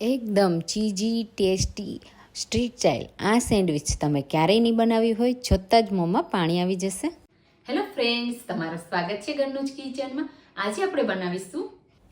એકદમ ચીજી tasty street ચાઇલ. આ sandwich તમે ક્યારેય નહીં બનાવી હોય જોતાં જ મોંમાં પાણી આવી જશે. હેલો ફ્રેન્ડ્સ તમારું સ્વાગત છે ઘરનું કિચનમાં આજે આપણે બનાવીશું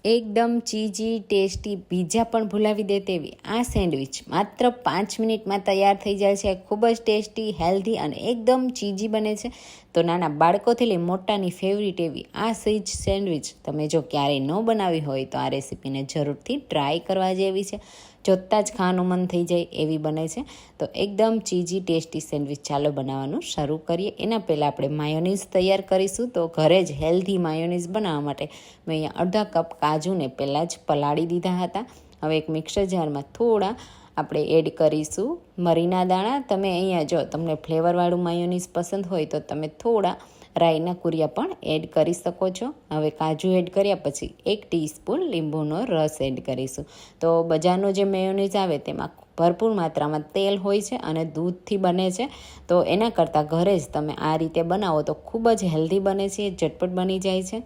એકદમ ચીજી ટેસ્ટી પીઝા પણ ભૂલાવી દે તેવી આ સેન્ડવિચ માત્ર પાંચ મિનિટમાં તૈયાર થઈ જાય છે. ખૂબ જ ટેસ્ટી હેલ્ધી અને એકદમ ચીજી બને છે. તો નાના બાળકોથી લઈ મોટાની ફેવરિટ એવી આ સીજ સેન્ડવિચ તમે જો ક્યારેય ન બનાવી હોય તો આ રેસીપીને જરૂરથી ટ્રાય કરવા જેવી છે. જોતાં જ ખાવાનું મન થઈ જાય એવી બને છે. તો એકદમ ચીઝી ટેસ્ટી સેન્ડવિચ ચાલો બનાવવાનું શરૂ કરીએ. એના પહેલાં આપણે માયોનીઝ તૈયાર કરીશું. તો ઘરે જ હેલ્ધી માયોનીઝ બનાવવા માટે મેં અહીંયા અડધા કપ કાજુને પહેલાં જ પલાળી દીધા હતા. હવે એક મિક્સર જારમાં થોડા આપણે એડ કરીશું. મરીના દાણા, તમે અહીંયા જો તમને ફ્લેવરવાળું માયોનીઝ પસંદ હોય તો તમે થોડા રાઈના કુરિયા પણ એડ કરી શકો છો. હવે કાજુ એડ કર્યા પછી એક ટીસ્પૂન લીંબુનો રસ એડ કરીશું. તો બજારનો જે મેયોનીઝ આવે તેમાં ભરપૂર માત્રામાં તેલ હોય છે અને દૂધથી બને છે. તો એના કરતાં ઘરે જ તમે આ રીતે બનાવો તો ખૂબ જ હેલ્ધી બને છે, ઝટપટ બની જાય છે.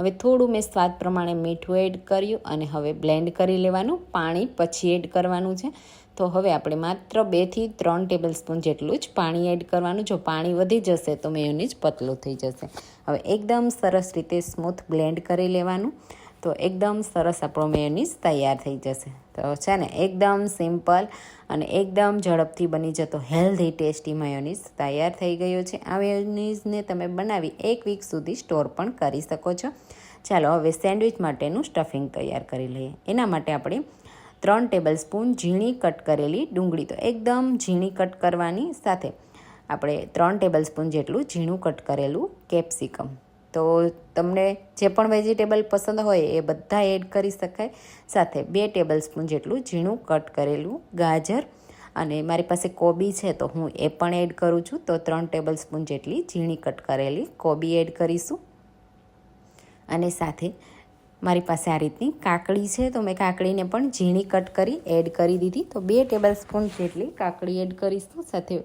હવે થોડું મેં સ્વાદ પ્રમાણે મીઠું એડ કર્યું અને હવે બ્લેન્ડ કરી લેવાનું, પાણી પછી એડ કરવાનું છે. તો હવે આપણે માત્ર બેથી ત્રણ ટેબલ સ્પૂન જેટલું જ પાણી એડ કરવાનું. જો પાણી વધી જશે તો મેયોનીઝ પતલું થઈ જશે. હવે એકદમ સરસ રીતે સ્મૂથ બ્લેન્ડ કરી લેવાનું. તો એકદમ સરસ આપણો મેયોનીઝ તૈયાર થઈ જશે. તો છે ને, એકદમ સિમ્પલ અને એકદમ ઝડપથી બની જતો હેલ્ધી, ટેસ્ટી મેયોનીઝ તૈયાર થઈ ગયો છે. આ મેયોનીઝને તમે બનાવી એક વીક સુધી સ્ટોર પણ કરી શકો છો. ચાલો હવે સેન્ડવિચ માટેનું સ્ટફિંગ તૈયાર કરી લઈએ. એના માટે આપણે ત્રણ ટેબલ સ્પૂન ઝીણી કટ કરેલી ડુંગળી. તો એકદમ ઝીણી કટ કરવાની સાથે આપણે ત્રણ ટેબલ સ્પૂન જેટલું ઝીણું કટ કરેલું કેપ્સિકમ. તો તમને જે પણ વેજીટેબલ પસંદ હોય એ બધા એડ કરી શકાય. સાથે બે ટેબલ સ્પૂન જેટલું ઝીણું કટ કરેલું ગાજર. અને મારી પાસે કોબી છે તો હું એ પણ એડ કરું છું. તો ત્રણ ટેબલ સ્પૂન જેટલી ઝીણી કટ કરેલી કોબી એડ કરીશું. અને સાથે મારી પાસે આ રીતની કાકડી છે. તો મેં કાકડીને પણ ઝીણી કટ કરી એડ કરી દીધી. તો બે ટેબલ સ્પૂન જેટલી કાકડી એડ કરીશું સાથે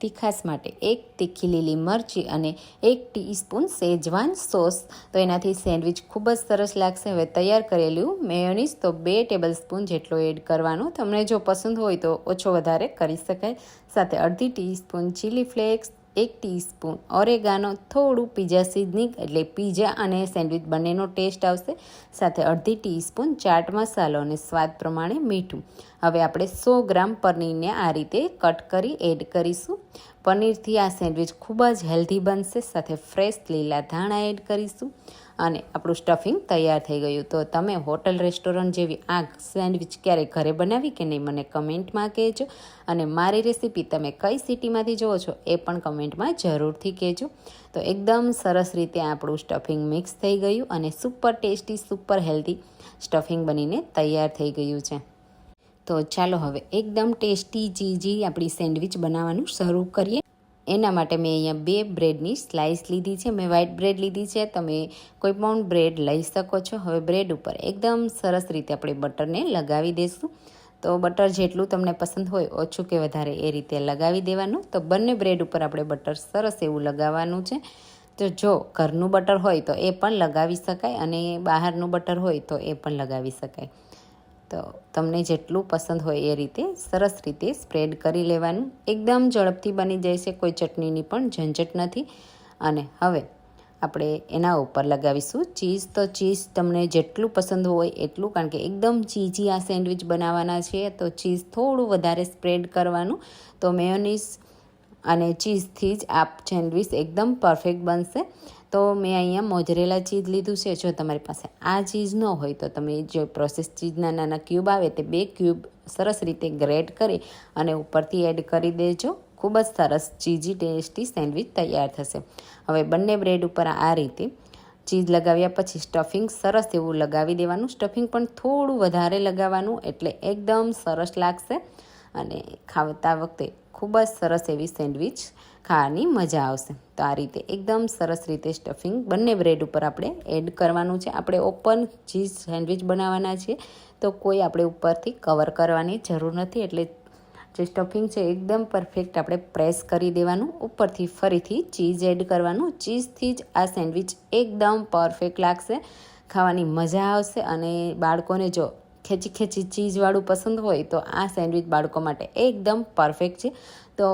તીખાસ માટે એક તીખી લીલી મરચી અને એક ટીસ્પૂન સેજવાન સોસ. તો એનાથી સેન્ડવિચ ખૂબ જ સરસ લાગશે. હવે તૈયાર કરેલું મેયોનીઝ તો બે ટેબલ સ્પૂન જેટલો એડ કરવાનો. તમને જો પસંદ હોય તો ઓછો વધારે કરી શકાય. સાથે અડધી ટીસ્પૂન ચીલી ફ્લેક્સ એક ટીસ્પૂન ઓરેગાનો થોડું પીઝા સિઝનિંગ એટલે પીઝા અને સેન્ડવિચ બંનેનો ટેસ્ટ આવશે. સાથે અડધી ટીસ્પૂન ચાટ મસાલો અને સ્વાદ પ્રમાણે મીઠું. હવે આપણે સો ગ્રામ પનીરને આ રીતે કટ કરી એડ કરીશું. પનીરથી આ સેન્ડવિચ ખૂબ જ હેલ્ધી બનશે, સાથે ફ્રેશ લીલા ધાણા એડ કરીશું. અને આપણું સ્ટફિંગ તૈયાર થઈ ગયું. તો તમે હોટલ, રેસ્ટોરન્ટ જેવી આ સેન્ડવિચ ક્યારેય ઘરે બનાવી કે નહીં, મને કમેન્ટમાં કહેજો. અને મારી રેસીપી તમે કઈ સિટીમાંથી જુઓ છો, એ પણ કમેન્ટમાં જરૂરથી કહેજો. તો એકદમ સરસ રીતે આપણું સ્ટફિંગ મિક્સ થઈ ગયું અને super tasty, super healthy stuffing બનીને તૈયાર થઈ ગયું છે. તો ચાલો હવે એકદમ ટેસ્ટી ચીઝી આપણી સેન્ડવિચ બનાવવાનું શરૂ કરીએ. એના માટે મેં અહીંયા બે બ્રેડની સ્લાઇસ લીધી છે. મેં વ્હાઇટ બ્રેડ લીધી છે. તમે કોઈ પણ બ્રેડ લઈ શકો છો. હવે બ્રેડ ઉપર એકદમ સરસ રીતે આપણે બટરને લગાવી દઈશું તો બટર જેટલું તમને પસંદ હોય ઓછું કે વધારે એ રીતે લગાવી દેવાનું. તો બંને બ્રેડ ઉપર આપણે બટર સરસ એવું લગાવવાનું છે. તો જો ઘરનું બટર હોય તો એ પણ લગાવી શકાય અને બહારનું બટર હોય તો એ પણ લગાવી શકાય. તો તમને જેટલું પસંદ હોય એ રીતે સરસ રીતે સ્પ્રેડ કરી લેવાનું. એકદમ ઝડપથી બની છે કોઈ ચટણીની પણ ઝંઝટ નથી. અને હવે આપણે એના ઉપર લગાવીશું ચીઝ. તો ચીઝ તમને જેટલું પસંદ હોય એટલું, કારણ કે એકદમ ચીઝી આ સેન્ડવિચ બનાવવાના છે. તો ચીઝ થોડું વધારે સ્પ્રેડ કરવાનું. તો મેયોનીઝ અને ચીઝથી જ આ સેન્ડવિચ એકદમ પરફેક્ટ બનશે. તો મેં અહીંયા મોજરેલા ચીઝ લીધું છે, જો તમારી પાસે આ ચીઝ ન હોય તો તમે જે પ્રોસેસ ચીઝના નાના ક્યુબ આવે તે બે ક્યુબ સરસ રીતે ગ્રેટ કરી અને ઉપરથી એડ કરી દેજો. ખૂબ જ સરસ ચીઝી ટેસ્ટી સેન્ડવિચ તૈયાર થશે. હવે બંને બ્રેડ ઉપર આ રીતે ચીઝ લગાવ્યા પછી સ્ટફિંગ સરસ એવું લગાવી દેવાનું. સ્ટફિંગ પણ થોડું વધારે લગાવવાનું એટલે એકદમ સરસ લાગશે. અને ખાવતા વખતે ખૂબ જ સરસ એવી સેન્ડવિચ ખાવાની મજા આવશે. તો આ રીતે એકદમ સરસ રીતે સ્ટફિંગ બંને બ્રેડ ઉપર આપણે એડ કરવાનું છે. આપણે ઓપન ચીઝ સેન્ડવિચ બનાવવાના છીએ. તો કોઈ આપણે ઉપરથી કવર કરવાની જરૂર નથી. એટલે જે સ્ટફિંગ છે એકદમ પરફેક્ટ આપણે પ્રેસ કરી દેવાનું. ઉપરથી ફરીથી ચીઝ એડ કરવાનું. ચીઝથી જ આ સેન્ડવિચ એકદમ પરફેક્ટ લાગશે. ખાવાની મજા આવશે અને બાળકોને જો ખેંચી ખેંચી ચીઝવાળું પસંદ હોય તો આ સેન્ડવિચ બાળકો માટે એકદમ પરફેક્ટ છે. તો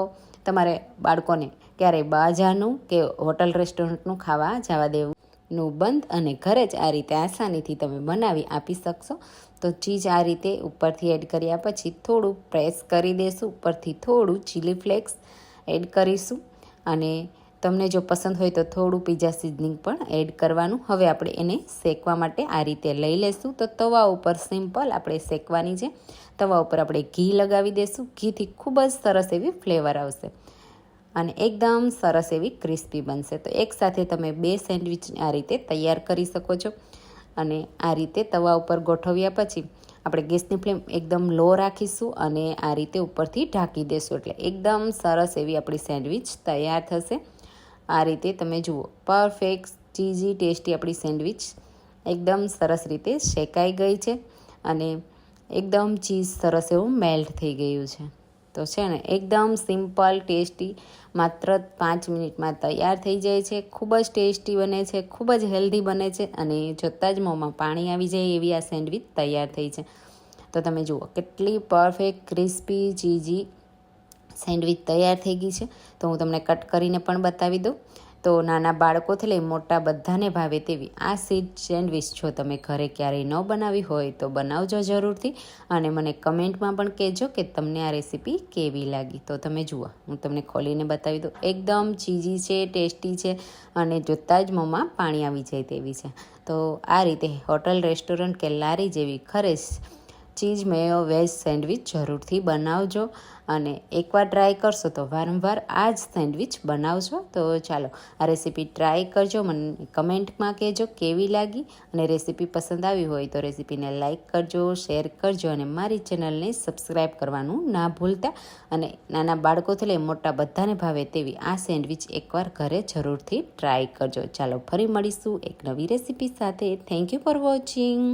તમારે બાળકોને ક્યારેય બાજારનું કે હોટલ રેસ્ટોરન્ટનું ખાવા જવા દેવુંનું બંધ અને ઘરે જ આ રીતે આસાનીથી તમે બનાવી આપી શકશો. તો ચીઝ આ રીતે ઉપરથી એડ કર્યા પછી થોડું પ્રેસ કરી દેશું. ઉપરથી થોડું ચીલી ફ્લેક્સ એડ કરીશું અને તમને જો પસંદ હોય તો થોડું પીઝા સિઝનિંગ પણ એડ કરવાનું. હવે આપણે એને શેકવા માટે આ રીતે લઈ લેશું. તો તવા ઉપર સિમ્પલ આપણે શેકવાની છે. તવા ઉપર આપણે ઘી લગાવી દઈશું ઘીથી ખૂબ જ સરસ એવી ફ્લેવર આવશે. અને એકદમ સરસ એવી ક્રિસ્પી બનશે. તો એકસાથે તમે બે સેન્ડવિચ આ રીતે તૈયાર કરી શકો છો. અને આ રીતે તવા ઉપર ગોઠવ્યા પછી આપણે ગેસની ફ્લેમ એકદમ લો રાખીશું અને આ રીતે ઉપરથી ઢાંકી દેશું. એટલે એકદમ સરસ એવી આપણી સેન્ડવિચ તૈયાર થશે. આ રીતે તમે જુઓ. પરફેક્ટ ચીઝી ટેસ્ટી આપણી સેન્ડવિચ એકદમ સરસ રીતે શેકાઈ ગઈ છે અને એકદમ ચીઝ સરસ એવું મેલ્ટ થઈ ગયું છે. તો છે ને, એકદમ સિમ્પલ ટેસ્ટી માત્ર પાંચ મિનિટમાં તૈયાર થઈ જાય છે. ખૂબ જ ટેસ્ટી બને છે, ખૂબ જ હેલ્ધી બને છે અને જોતાં જ મોંમાં પાણી આવી જાય એવી આ સેન્ડવિચ તૈયાર થઈ છે. તો તમે જુઓ, કેટલી પરફેક્ટ ક્રિસ્પી ચીઝી સેન્ડવિચ તૈયાર થઈ ગઈ છે, તો હું તમને કટ કરીને પણ બતાવી દઉં. તો નાના બાળકોથી લઈ મોટા બધાને ભાવે તેવી આ સીડ સેન્ડવિચ જો તમે ઘરે ક્યારેય ન બનાવી હોય તો બનાવજો જરૂરથી અને મને કમેન્ટમાં પણ કહેજો કે તમને આ રેસીપી કેવી લાગી. તો તમે જુઓ, હું તમને ખોલીને બતાવી દઉં. એકદમ ચીઝી છે ટેસ્ટી છે અને જોતાં જ મોંમાં પાણી આવી જાય તેવી છે. તો આ રીતે હોટલ, રેસ્ટોરન્ટ કે લારી જેવી ખરેશ ચીઝ મેયો, વેજ સેન્ડવિચ જરૂરથી બનાવજો અને એકવાર ટ્રાય કરશો તો વારંવાર આ જ સેન્ડવિચ બનાવજો. તો ચાલો, આ રેસીપી ટ્રાય કરજો, મને કમેન્ટમાં કહેજો કેવી લાગી અને રેસીપી પસંદ આવી હોય તો રેસીપીને લાઇક કરજો, શેર કરજો અને મારી ચેનલને સબસ્ક્રાઈબ કરવાનું ના ભૂલતા. અને નાના બાળકોથી લઈ મોટા બધાને ભાવે તેવી આ સેન્ડવિચ એકવાર ઘરે જરૂરથી ટ્રાય કરજો. ચાલો, ફરી મળીશું એક નવી રેસીપી સાથે. Thank you for watching